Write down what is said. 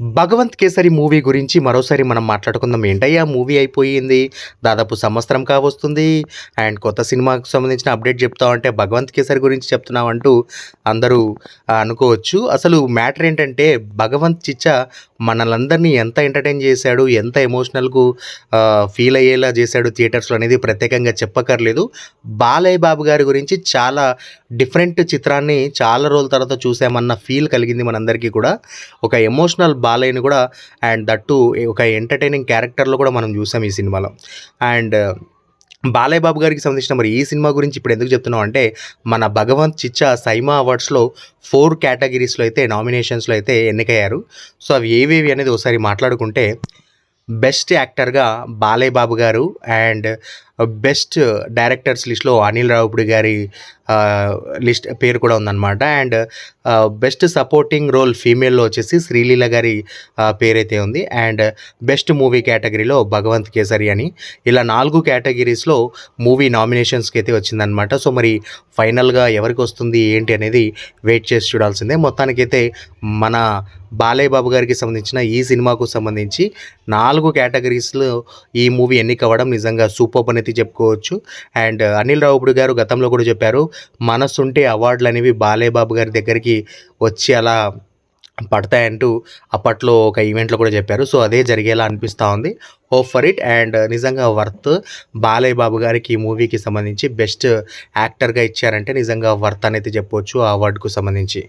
Bhagavanth kesari movie గురించి మరోసారి మనం మాట్లాడుకుందాం. ఏంటయ్యా? మూవీ అయిపోయింది. దాదాపు సంవత్సరం కావస్తుంది. అండ్ కొత్త సినిమాకు సంబంధించిన అప్డేట్ చెప్తావు అంటే భగవంత్ కేసరి గురించి చెప్తున్నావు అంటూ అందరూ అనుకోవచ్చు. అసలు మ్యాటర్ ఏంటంటే భగవంత్ చిచ్చ మనలందరినీ ఎంత ఎంటర్టైన్ చేశాడు ఎంత ఎమోషనల్కు ఫీల్ అయ్యేలా చేశాడు థియేటర్స్లో అనేది ప్రత్యేకంగా చెప్పక్కర్లేదు. బాలయ్య బాబు గారి గురించి చాలా డిఫరెంట్ చిత్రాన్ని చాలా రోజుల తర్వాత చూసామన్న ఫీల్ కలిగింది మనందరికీ కూడా. ఒక ఎమోషనల్ బాలయ్యని కూడా అండ్ దట్టు ఒక ఎంటర్టైనింగ్ క్యారెక్టర్లో కూడా మనం చూసాం ఈ సినిమాలో. అండ్ uh, బాలయ్య బాబు గారికి సంబంధించిన మరి ఈ సినిమా గురించి ఇప్పుడు ఎందుకు చెప్తున్నాం అంటే మన భగవంత్ చిచ్చా సైమా అవార్డ్స్లో ఫోర్ కేటగిరీస్లో అయితే నామినేషన్స్లో అయితే ఎన్నికయ్యారు. సో అవి ఏవేవి అనేది ఒకసారి మాట్లాడుకుంటే బెస్ట్ యాక్టర్గా బాలయ్యబాబు గారు అండ్ బెస్ట్ డైరెక్టర్స్ లిస్ట్లో అనిల్ రావుపుడి గారి లిస్ట్ పేరు కూడా ఉందన్నమాట. అండ్ బెస్ట్ సపోర్టింగ్ రోల్ ఫీమేల్లో వచ్చేసి శ్రీలీల గారి పేరైతే ఉంది. అండ్ బెస్ట్ మూవీ కేటగిరీలో భగవంత్ కేసరి అని. ఇలా నాలుగు కేటగిరీస్లో మూవీ నామినేషన్స్కి అయితే వచ్చిందనమాట సో మరి ఫైనల్గా ఎవరికి వస్తుంది ఏంటి అనేది వెయిట్ చేసి చూడాల్సిందే. మొత్తానికైతే మన బాలయ్య బాబు గారికి సంబంధించిన ఈ సినిమాకు సంబంధించి నాలుగు కేటగిరీస్లో ఈ మూవీ ఎన్నికవ్వడం నిజంగా సూపర్ అనేది చెప్పుకోవచ్చు. అండ్ అనిల్ రావుపుడు గారు గతంలో కూడా చెప్పారు మనసుంటే అవార్డులు అనేవి బాలేబాబు బాబు గారి దగ్గరికి వచ్చి అలా పడతాయంటూ అప్పట్లో ఒక ఈవెంట్లో కూడా చెప్పారు. సో అదే జరిగేలా అనిపిస్తూ ఉంది. Hope for it. అండ్ నిజంగా వర్త్ బాలయ్య బాబు గారికి ఈ మూవీకి సంబంధించి బెస్ట్ యాక్టర్గా ఇచ్చారంటే నిజంగా వర్త్ అనేది చెప్పవచ్చు ఆ అవార్డుకు సంబంధించి.